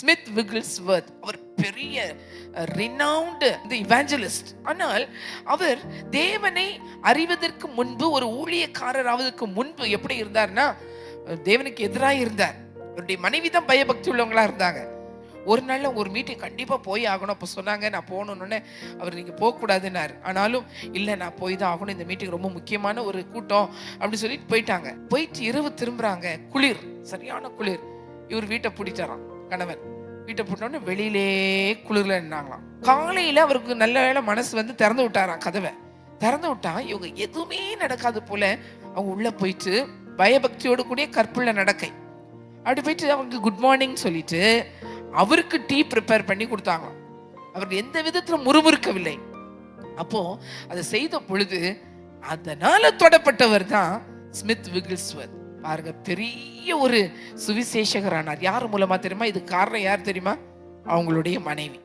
Smith விகில்ஸ்வர்த் அவர் பெரிய renowned இந்த இவாஞ்சலிஸ்ட் ஆனால் அவர் தேவனை அறிவதற்கு முன்பு ஒரு ஊழியக்காரர் ஆவதற்கு முன்பு எப்படி இருந்தார்னா தேவனுக்கு எதிராக இருந்தார். அவருடைய மனைவி தான் பயபக்தி உள்ளவங்களா இருந்தாங்க. ஒரு நாளில் ஒரு மீட்டிங் கண்டிப்பாக போய் ஆகணும். அப்போ சொன்னாங்க நான் போகணுன்னே அவர் நீங்கள் போகக்கூடாதுன்னாரு. ஆனாலும் இல்லை நான் போய் தான் ஆகணும். இந்த மீட்டிங் ரொம்ப முக்கியமான ஒரு கூட்டம் அப்படின்னு சொல்லிட்டு போயிட்டாங்க. போயிட்டு இரவு திரும்புகிறாங்க குளிர் சரியான குளிர். இவர் வீட்டை பிடிச்சாராம் கணவன். வீட்டை போட்டோன்னே வெளியிலே குளிர்ல நின்னாங்களாம். காலையில அவருக்கு நல்ல வேளை மனசு வந்து திறந்து விட்டாராம் கதவை. திறந்து விட்டா இவங்க எதுவுமே நடக்காது போல அவங்க உள்ள போயிட்டு பயபக்தியோடு கூடிய கற்புள்ள நடக்கை. அப்படி போயிட்டு அவங்களுக்கு குட் மார்னிங் சொல்லிட்டு அவருக்கு டீ ப்ரிப்பேர் பண்ணி கொடுத்தாங்களாம். அவருக்கு எந்த விதத்துல முறுமுறுக்கவில்லை. அப்போ அதை செய்த பொழுது அதனால தொடப்பட்டவர் தான் ஸ்மித் விகில்ஸ்வத். பாருங்க பெரிய ஒரு சுவிசேஷகரானார். யார் மூலமா தெரியுமா? இது காரணம் யார் தெரியுமா? அவங்களுடைய மனைவி.